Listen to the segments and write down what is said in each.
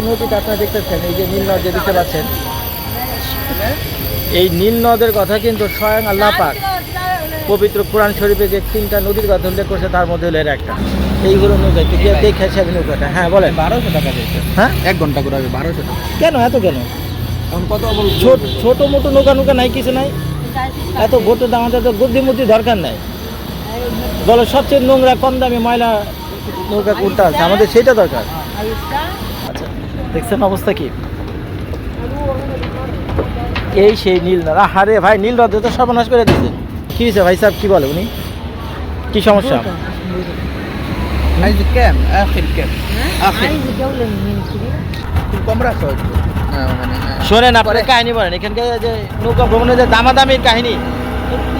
যে নদীটা আপনারা দেখতেছেন এই যে নীল নদ যে দেখতে পাচ্ছেন এই নীল নদের কথা কিন্তু স্বয়ং আল্লাহ পাক পবিত্র কোরআন শরীফে যে তিনটা নদীর কথা উল্লেখ করছে তার মধ্যে হলো এর একটা। এইগুলো নৌকা গিয়ে দেখে আসি আমি নৌকাটা? হ্যাঁ বলেন। বারোশো টাকা দিয়েছে। হ্যাঁ? এক ঘণ্টা করে বারোশো টাকা। কেন? এত কেন? এখন কত ছোট ছোট মোটো নৌকা নৌকা নাই কিছু নাই? এত ভোটের দাম তো বুদ্ধি মুদ্ধি দরকার নাই। বলো সবচেয়ে নোংরা কম দামি ময়লা নৌকা কোনটা আছে? আমাদের সেটা দরকার। দেখছেন অবস্থা কি এই সেই নীল নদ আরে ভাই নীল নদ তো সর্বনাশ করে দিচ্ছে কি হয়েছে ভাই সাহেব কি বলে উনি কি সমস্যা عايز كام اخر كام اخر عايز جولة من كبيرة كم راس মানে শোনেন আপনার কাহিনী বলেন এখানকার যে নৌকা ভ্রমণের যে দামাদামির কাহিনী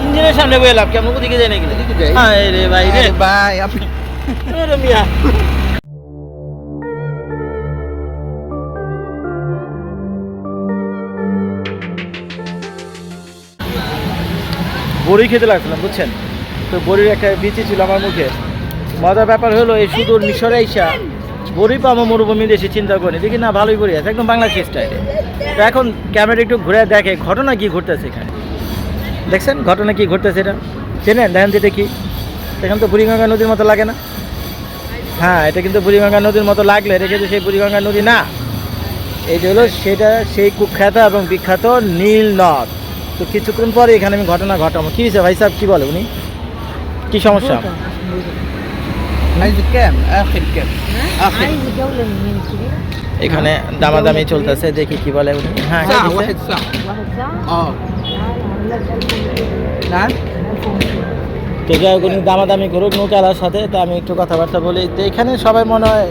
ইঞ্জিনের সামনে বয়ে লাভ কেমন ওদিকে যায় নাকি এদিকে যাই। হ্যাঁ রে ভাই রে ভাই আপনি আরে মিয়া বড়ি খেতে লাগছিলাম বুঝছেন? তো বড়ির একটা বিচি ছিল আমার মুখে। মজার ব্যাপার হলো এই সুদূর মিশরে আইসা বড়ি পাবো মরুভূমি দেশে চিন্তা করি দেখি না ভালোই বড়ি আছে একদম বাংলা স্টাইলে। তো এখন ক্যামেরা একটু ঘুরে দেখে ঘটনা কি ঘটতেছে এখানে? দেখছেন ঘটনা কি ঘটতেছে এটা? চেনেন দেখেন এটা কি? এখানে তো বুড়িগঙ্গা নদীর মতো লাগে না? হ্যাঁ এটা কিন্তু বুড়িগঙ্গা নদীর মতো লাগলে এটা কিন্তু সেই বুড়িগঙ্গা নদী না। এইটা হলো সেটা সেই কুখ্যাত এবং বিখ্যাত নীল নদ। তো কিছুক্ষণ পরে এখানে আমি ঘটনা ঘটাবো। কী হয়েছে ভাই সাহেব? কী বলে উনি? কী সমস্যা? এখানে দামাদামি চলতেছে দেখি কি বলে উনি। হ্যাঁ তো যাই হোক উনি দামাদামি করুক নৌকালার সাথে তা আমি একটু কথাবার্তা বলি। তো এখানে সবাই মনে হয়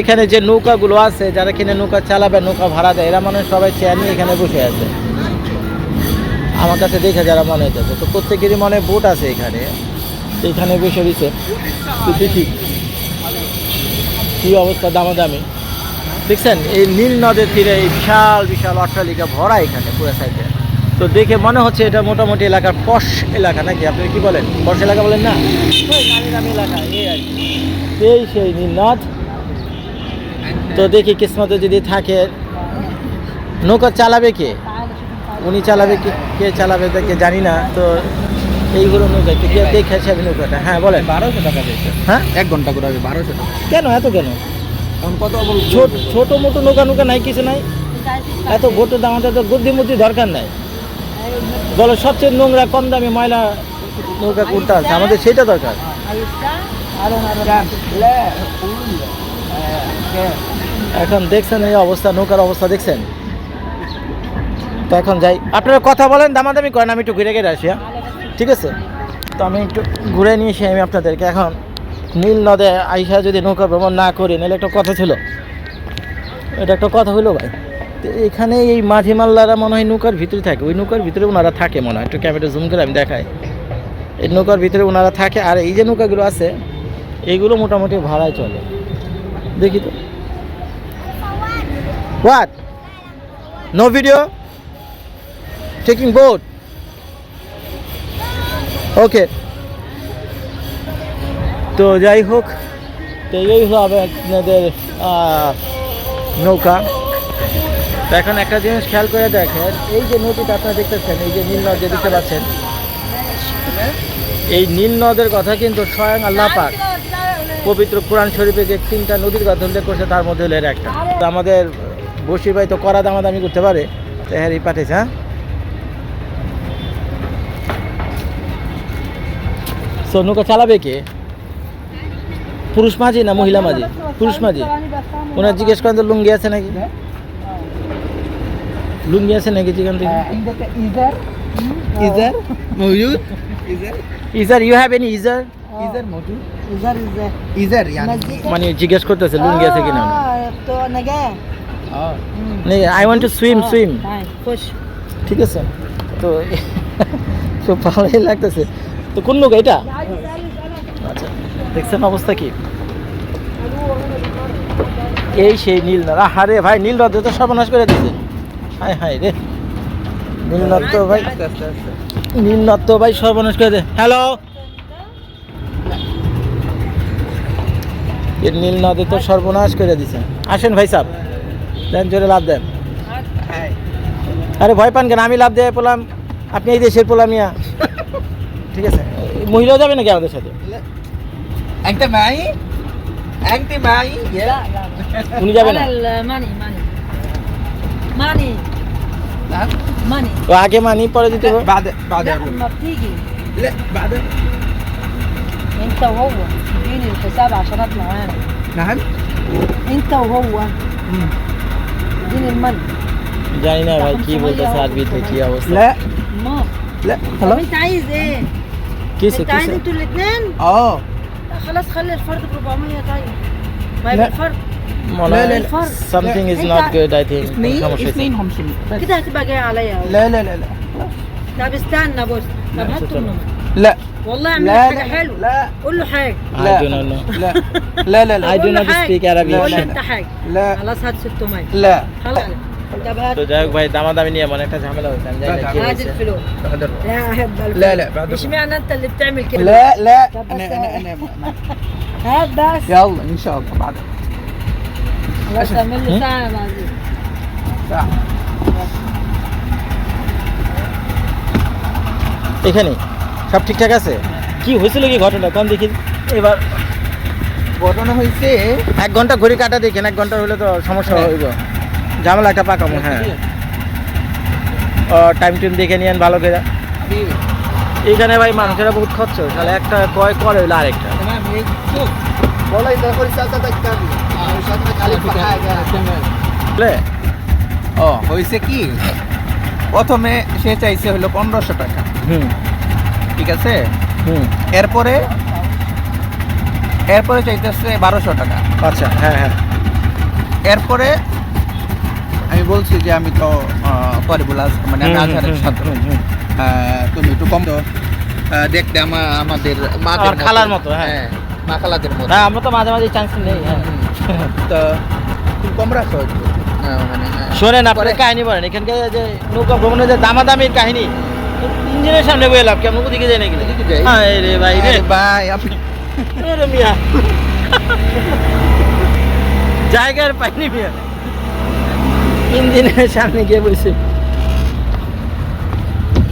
এখানে যে নৌকাগুলো আছে যারা কিনে নৌকা চালাবে নৌকা ভাড়া দেয় এরা মনে হয় সবাই চেয়ার নিয়ে এখানে বসে আছে। আমার কাছে দেখে যারা মনে হইতেছে, তো প্রত্যেকেরই মনে বোট আছে এখানে। এখানে বসে তো দেখি কী অবস্থা দামাদামি। দেখছেন, এই নীল নদের তীরে এই বিশাল বিশাল অট্টালিকা ভরা এখানে পুরো সাইডে। তো দেখে মনে হচ্ছে এটা মোটামুটি এলাকার পশ এলাকা নাকি? আপনি কি বলেন? পশ এলাকা বলেন না? এই আর কি। এই সেই নীল নদ। তো দেখি কিসমতে যদি থাকে, নৌকা চালাবে কে? উনি চালাবে কি কে চালাবে তাকে জানি না তো এইগুলো অনুযায়ী কে দেখে আমি নৌকাটা হ্যাঁ বলে বারোশো টাকা পেয়েছে হ্যাঁ? এক ঘণ্টা করে হবে বারোশো টাকা। কেন এত কেন? এখন কত ছোট মোটো নৌকা নৌকা নাই কিছু নাই? এত ভোটের দাম তো বুদ্ধি মুদ্ধি দরকার নাই। বলো সবচেয়ে নোংরা কম দামি ময়লা নৌকা কুর্তা আছে? আমাদের সেটা দরকার। এখন দেখছেন এই অবস্থা নৌকার অবস্থা দেখছেন? তো এখন যাই। আপনারা কথা বলেন, দামাদামি করেন, আমি একটু ঘুরে ঘুরে আসি হ্যাঁ? ঠিক আছে? তো আমি একটু ঘুরে নিয়ে এসে আমি আপনাদেরকে এখন নীল নদে আইসা যদি নৌকা ভ্রমণ না করি, নাহলে একটা কথা ছিল। এটা একটা কথা হলো ভাই এখানে এই মাঝি মাল্লারা মনে হয় নৌকার ভিতরে থাকে। ওই নৌকার ভিতরে ওনারা থাকে মনে হয়। একটু ক্যামেরা জুম করে আমি দেখাই। এই নৌকার ভিতরে ওনারা থাকে, আর এই যে নৌকাগুলো আছে এইগুলো মোটামুটি ভাড়ায় চলে। দেখি তো। What no video taking boat okay তো যাই হোক, তো এই হলো আপনাদের নৌকা। এখন একটা জিনিস খেয়াল করে দেখেন, এই যে নদীটা আপনারা দেখতেছেন, এই যে নীল নদ যে দেখতে পাচ্ছেন, এই নীল নদের কথা কিন্তু স্বয়ং আল্লাহ পাক পবিত্র কোরআন শরীফে যে তিনটা নদীর কথা উল্লেখ করছে, তার মধ্যে হলো এর একটা। তো আমাদের বসির ভাই তো করা দামাদামি করতে পারে, তো হ্যাঁ পাঠিয়েছে হ্যাঁ? সো নৌকা চালাবে কে পুরুষ মাঝি না মহিলা মাঝি পুরুষ মাঝি ওনার জিজ্ঞেস করেন তো লুঙ্গি আছে নাকি লুঙ্গি আছে নাকি যেখান থেকে ইজার ইজার ইউ হ্যাভ এনি ইজার মানে জিজ্ঞেস করতেছে লুঙ্গি আছে কিনা I want to swim swim ঠিক আছে তো তো ভালোই লাগতেছে তো কোন নৌকা এটা? আচ্ছা দেখছেন অবস্থা কি? এই সেই নীল নদ। আরে ভাই নীল নদ তো সর্বনাশ করে দিছে হায় হায় রে। নীল নদ তো ভাই আস্তে আস্তে আস্তে। নীল নদ তো ভাই সর্বনাশ করে দে। হ্যালো? এর নীল নদে তো সর্বনাশ করে দিছে আসেন ভাই সাহেব দেন জোরে লাভ দেন। হ্যাঁ আরে ভয় পান কেন? আমি লাভ দিয়ে পেলাম। আপনি এই দেশের পোলা মিয়া ঠিক আছে মহিলাও যাবে নাকি আমাদের সাথে انت معي انت معي لا لا উনি যাবে না أنا الماني ماني ماني نعم ماني তো আগে মানি পরে দিতে হবে بعد بعد لا أقول. ما بتيجي لا بعد انت وهو تديني الحساب عشان اطلع انا نعم انت وهو تديني الماني জানি না ভাই কি বলতেছে আরবিতে কি অবস্থা لا ما لا طب خلاص انت عايز ايه؟ كيسه انت كيسه أنتوا الاثنين؟ آه. خلاص خلي الفرد ب 400 طيب ما يبقى لا. الفرد. لا لا لا something is not good I think. اثنين اثنين 500 كده هتبقى جاية عليا. لا لا لا لا. طب استنى بص طب هات لا. والله اعمل لا حاجة حلوة. لا. قول له حاجة. لا. لا. لا لا لا. I لا لا speak Arabic. قول له انت حاجة. لا. خلاص هات 600 لا. خلاص. তো যাই হোক ভাই দামাদামি নিয়ে মনে একটা ঝামেলা হয়েছে আমি জানি না কি لا، هات হয়েছে الفلوس بعد الربع. لا احب الفلوس لا، لا، بعد اشمعنى انت اللي بتعمل كده لا لا طب انا بس- انا انا ما- هات بس يلا ان شاء الله بعد خلاص اعمل هم؟ لي ساعه بعدين ساعة এখানে সব ঠিকঠাক আছে কি হয়েছিল কি ঘটনা কোন দেখি এবার ঘটনা হয়েছে এক ঘন্টা ঘড়ি কাটা দেখেন এক ঘন্টা হলে তো সমস্যা হ্যাঁ। হইব ঝামেলাটা পাকাবো হ্যাঁ। টাইম টাইম দেখে নিয়েন ভালো করে। এখানে ভাই মানুষেরা বহুত খরচ তাহলে একটা কয় করে হইল আরেকটা। ও হয়েছে কি? প্রথমে সে চাইছে হলো পনেরোশো টাকা। হুম। ঠিক আছে? হুম। এরপরে এরপরে চাইতেছে বারোশো টাকা। আচ্ছা হ্যাঁ হ্যাঁ। এরপরে আমি বলছি যে আমি তো আহ, পরিবুল মানে আমি আজহারের ছাত্র। তুমি একটু কম দেখতে আমার আমাদের মাদের আমার খালার মতো, হ্যাঁ। মা খালাদের মতো। না আমরা তো মাঝে মাঝে চান্স নেই হ্যাঁ। তো তুমি কম রাখো মানে আহ, শোনেন আপনার পরে- কাহিনী বলেন এখানকার যে নৌকা ভ্রমণের যে দামাদামির কাহিনী ইঞ্জিনের সামনে বয়ে লাভ কেমন ওদিকে যাই নাকি? হ্যাঁ রে ভাই রে। ভাই আপনি মিয়া। জায়গার পাইনি মিয়া। ইঞ্জিনের সামনে গিয়ে বসে।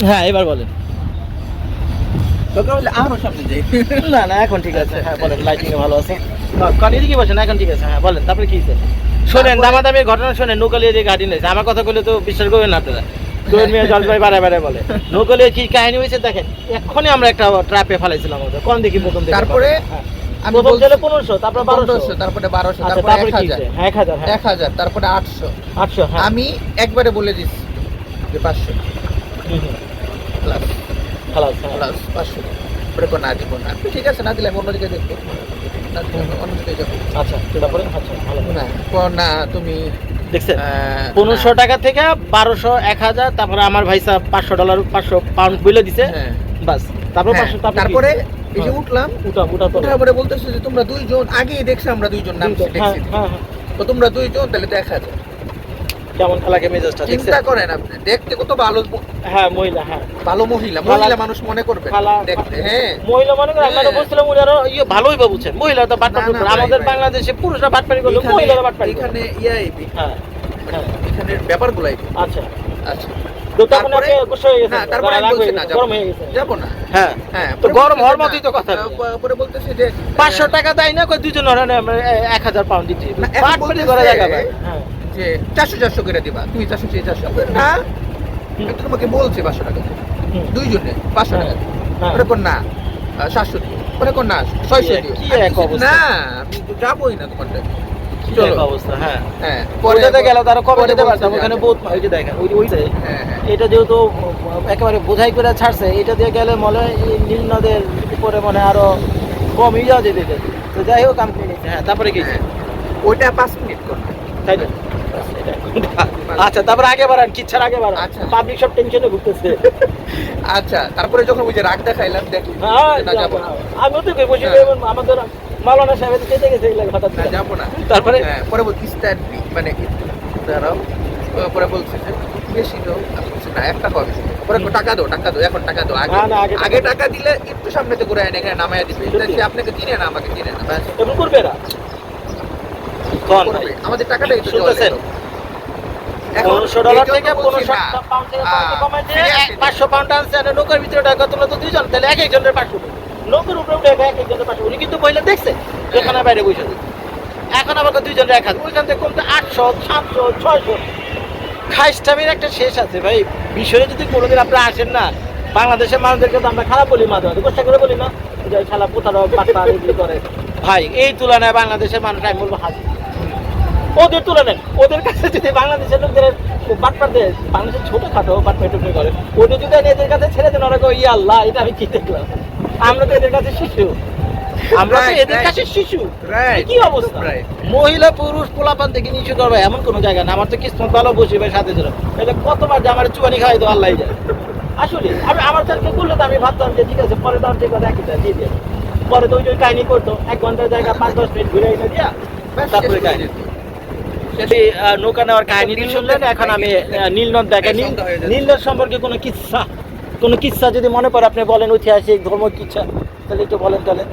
হ্যাঁ এবার বলেন। না না এখন ঠিক আছে। হ্যাঁ বলেন লাইটিং ভালো আছে। কারণ এদিকে বসেন এখন ঠিক আছে। হ্যাঁ বলেন তারপরে কি শোনেন দামাদামির ঘটনা শোনেন নৌকালিয়ে যে গাড়ি নিয়েছে আমার কথা বলে তো বিশ্বাস করবেন না আপনারা। তোর মেয়ে জলপাই বাড়ায় বাড়ায় বলে। নৌকালিয়ে কি কাহিনী হয়েছে দেখেন এক্ষুনি আমরা একটা ট্রাপে ফেলাইছিলাম ওদের। কোন দেখি প্রথম তারপরে। আমি প্রথম ছিল তারপরে তারপরে আচ্ছা তারপরে তারপরে? হ্যাঁ, হ্যাঁ তারপরে হ্যাঁ। আমি একবারে বলে দিচ্ছি যে পাঁচশো। হুম, হুম। প্লাস। খালাস, হ্যাঁ। দিব না। ঠিক আছে না দিলে আমি অন্যদিকে দেখব। না অন্যদিকে যাব। আচ্ছা তারপরে? আচ্ছা ভালো। না না তুমি দেখছেন? পনেরোশো টাকা থেকে বারোশো এক হাজার তারপরে আমার ভাই সাহেব পাঁচশো ডলার পাঁচশো পাউন্ড বলে দিছে। হ্যাঁ। বাস তারপর হ্যাঁ, তারপরে? এই যে হ্যাঁ। উঠলাম উঠা উঠা উঠার পরে বলতেছে যে তোমরা দুইজন আগেই দেখছি আমরা দুইজন নাম হ্যাঁ, দেখছি। হ্যাঁ। তো তোমরা দুইজন তাহলে দেখা যায় কেমন খেলাকে মেজাজটা চিন্তা করেন আপনি দেখতে কত ভালো হ্যাঁ মহিলা হ্যাঁ। ভালো মহিলা মহিলা মানুষ মনে করবে দেখতে হ্যাঁ। মহিলা মনে আপনারা হ্যাঁ। বলছিলাম আরও ইয়ে ভালোই বা বুঝছেন মহিলা তো ভাই, আমাদের। বাংলাদেশে পুরুষরা বাটপারি করল মহিলারা বাটপারি করে। এখানে ইয়াই হ্যাঁ এখানে ব্যাপারগুলাই আচ্ছা। আচ্ছা। হয়ে হয়ে হয়ে হ্যাঁ হ্যাঁ পাঁচশো টাকা দেয় না দুজন ওরা নেয়, আমরা এ- এক হাজার পাউন্ড দিচ্ছি। না, এখন বাটপারি বলতেছে- করা জায়গা ভাই হ্যাঁ যে চারশো চারশো করে দিবা তুমি চারশো চেয়ে চারশো না আমি তোমাকে বলছি পাঁচশো টাকা দুইজনে পাঁচশো হ্যাঁ, টাকা দিও। হ্যাঁ। কোন না সাতশো দিও ওরে কোন না ছয়শো দিও? না যাবোই না। এক অবস্থা হ্যাঁ। হ্যাঁ ওইটাতে গেল তারা কবে যেতে পারতাম। ওখানে। বহুত ওই যে দেখেন ওই ওই যে- হ্যাঁ হ্যাঁ। এটা যেহেতু একেবারে বোঝাই করে ছাড়ছে এটা দিয়ে গেলে মনে নীল নদের উপরে মানে আরও কম ইয়া যেতে যেতে তো যাই হোক আমি হ্যাঁ তারপরে কি। ওইটা পাঁচ মিনিট করবে তাই না আচ্ছা তারপরে আগে বাড়ান কিচ্ছার আগে বাড়ান? আচ্ছা। পাবলিক সব টেনশনে ঘুরতেছে আচ্ছা তারপরে যখন ওই যে রাগ দেখাইলাম দেখি তো বসে। আমাদের মালানা সাহেব কেটে গেছে হঠাৎ যাব না। তারপরে? হ্যাঁ, পরে বলছি মানে দাঁড়াও। পরে বলছে যে বেশি দাও। না একটা হবে পরে টাকা দাও টাকা দাও এখন টাকা দাও। আগে না, না, আগে টাকা দিলে একটু সামনে থেকে ঘুরে এনে নামায় দিবে। সে আপনাকে চিনে না আমাকে চিনে না ব্যাস। এমন করবে? করবে। আমাদের টাকাটাই তো জল শুনতেছেন? পনেরোশো ডলার থেকে পনেরোশো পাউন্ড থেকে পাঁচশো পাউন্ড আনছে আর নৌকার ভিতরে টাকা তোমরা তো দুইজন তাহলে এক একজনের পাঁচশো নৌকার উপরে উঠে এক একজনের পাঁচশো উনি কিন্তু পয়লা দেখছে যেখানে বাইরে বসে আছে। এখন আবার দুইজনের এক হাত ওইখান থেকে কমতে আটশো, সাতশো, ছয়শো। খাইস্টামের একটা শেষ আছে ভাই। বিষয়ে যদি কোনোদিন আপনারা আসেন না, বাংলাদেশের মানুষদেরকে তো আমরা খারাপ বলি মাঝে মাঝে। গোসা করে বলি না? যে খেলা প্রতারক বাটপার এগুলি করে। ভাই, এই তুলনায় বাংলাদেশের মানুষ আমি বলব হাজি ওদের তুলনায় ওদের কাছে যদি বাংলাদেশের লোকদের বাটপারদের বাংলাদেশের ছোট খাটো বাটপার টুকরি করে, ওদের যদি এদের কাছে ছেড়ে দেন, ওরা ইয়া আল্লাহ এটা আমি কি দেখলাম? আমরা তো এদের কাছে শিশু। আমরা তো এদের কাছে শিশু। কি অবস্থা? মহিলা পুরুষ পোলাপান থেকে নিচু করবে এমন কোনো জায়গা না। আমার তো কিসমত ভালো বসে ভাই সাথে ছিল এটা কতবার যে আমার চুয়ানি খাওয়াই তো আল্লাহ যায় আসলে আমি আমার কাছে করলে তো আমি ভাবতাম যে ঠিক আছে পরে দাম ঠিক আছে একই দিয়ে দিয়ে পরে তো ওই কাহিনী করতো এক ঘণ্টার জায়গা পাঁচ দশ মিনিট ঘুরে এনে দিয়া তারপরে কাহিনী। নৌকা নেওয়ার কাহিনীটি শুনলেন এখন আমি নীলনদ দেখা নীলনদ সম্পর্কে কোনো কিচ্ছা কোনো কিচ্ছা যদি মনে পড়ে আপনি বলেন ঐতিহাসিক ধর্ম কিচ্ছা তাহলে একটু বলেন তাহলে।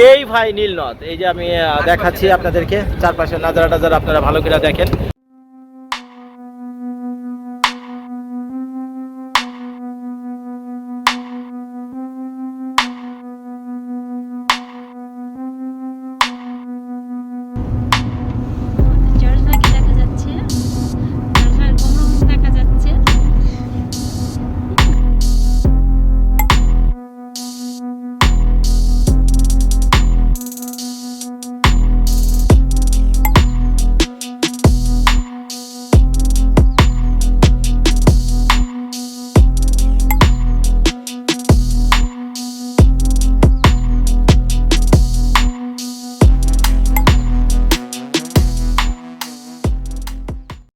তেই ভাই নীলনদ এই যে আমি দেখাচ্ছি আপনাদেরকে চারপাশের নাজারা টাজারা আপনারা ভালো করে দেখেন।